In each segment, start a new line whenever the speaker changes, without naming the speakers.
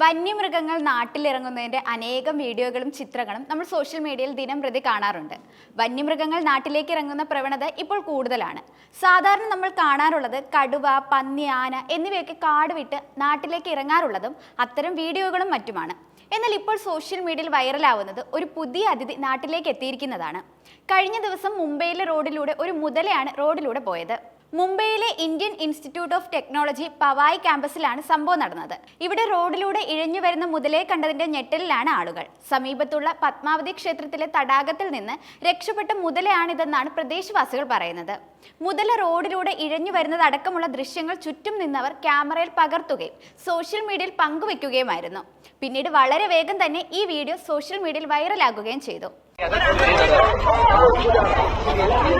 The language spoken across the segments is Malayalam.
വന്യമൃഗങ്ങൾ നാട്ടിലിറങ്ങുന്നതിന്റെ അനേകം വീഡിയോകളും ചിത്രങ്ങളും നമ്മൾ സോഷ്യൽ മീഡിയയിൽ ദിനം പ്രതി കാണാറുണ്ട്. വന്യമൃഗങ്ങൾ നാട്ടിലേക്ക് ഇറങ്ങുന്ന പ്രവണത ഇപ്പോൾ കൂടുതലാണ്. സാധാരണ നമ്മൾ കാണാറുള്ളത് കടുവ പന്നി ആന എന്നിവയൊക്കെ കാട് വിട്ട് നാട്ടിലേക്ക് ഇറങ്ങാറുള്ളതും അത്തരം വീഡിയോകളും മറ്റുമാണ്. എന്നാൽ ഇപ്പോൾ സോഷ്യൽ മീഡിയയിൽ വൈറലാവുന്നത് ഒരു പുതിയ അതിഥി നാട്ടിലേക്ക് എത്തിയിരിക്കുന്നതാണ്. കഴിഞ്ഞ ദിവസം മുംബൈയിലെ റോഡിലൂടെ ഒരു മുതലയാണ് റോഡിലൂടെ പോയത്. മുംബൈയിലെ Indian Institute of Technology Powai ക്യാമ്പസിലാണ് സംഭവം നടന്നത്. ഇവിടെ റോഡിലൂടെ ഇഴഞ്ഞു വരുന്ന മുതലേ കണ്ടതിന്റെ ഞെട്ടലിലാണ് ആളുകൾ. സമീപത്തുള്ള പത്മാവതി ക്ഷേത്രത്തിലെ തടാകത്തിൽ നിന്ന് രക്ഷപ്പെട്ട മുതലയാണിതെന്നാണ് പ്രദേശവാസികൾ പറയുന്നത്. മുതല റോഡിലൂടെ ഇഴഞ്ഞു വരുന്നത് അടക്കമുള്ള ദൃശ്യങ്ങൾ ചുറ്റും നിന്നവർ ക്യാമറയിൽ പകർത്തുകയും സോഷ്യൽ മീഡിയയിൽ പങ്കുവെക്കുകയുമായിരുന്നു. പിന്നീട് വളരെ വേഗം തന്നെ ഈ വീഡിയോ സോഷ്യൽ മീഡിയയിൽ വൈറലാകുകയും ചെയ്തു.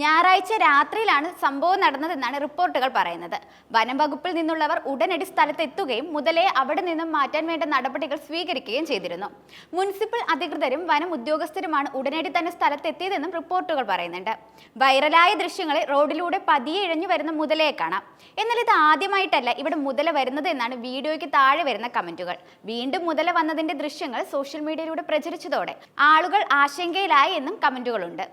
ഞായറാഴ്ച രാത്രിയിലാണ് സംഭവം നടന്നതെന്നാണ് റിപ്പോർട്ടുകൾ പറയുന്നത്. വനം വകുപ്പിൽ നിന്നുള്ളവർ ഉടനടി സ്ഥലത്തെത്തുകയും മുതലേ അവിടെ നിന്നും മാറ്റാൻ വേണ്ട നടപടികൾ സ്വീകരിക്കുകയും ചെയ്തിരുന്നു. മുനിസിപ്പൽ അധികൃതരും വനം ഉദ്യോഗസ്ഥരുമാണ് ഉടനടി തന്നെ സ്ഥലത്തെത്തിയതെന്നും റിപ്പോർട്ടുകൾ പറയുന്നുണ്ട്. വൈറലായ ദൃശ്യങ്ങളെ റോഡിലൂടെ പതിയെ ഇഴഞ്ഞു വരുന്ന മുതലയെ കാണാം. എന്നാൽ ഇത് ആദ്യമായിട്ടല്ല ഇവിടെ മുതല വരുന്നത് എന്നാണ് വീഡിയോയ്ക്ക് താഴെ വരുന്ന കമന്റുകൾ. വീണ്ടും മുതല വന്നതിന്റെ ദൃശ്യങ്ങൾ സോഷ്യൽ മീഡിയയിലൂടെ പ്രചരിച്ചതോടെ ആളുകൾ ആശങ്കയിലായി എന്നും കമന്റുകളുണ്ട്.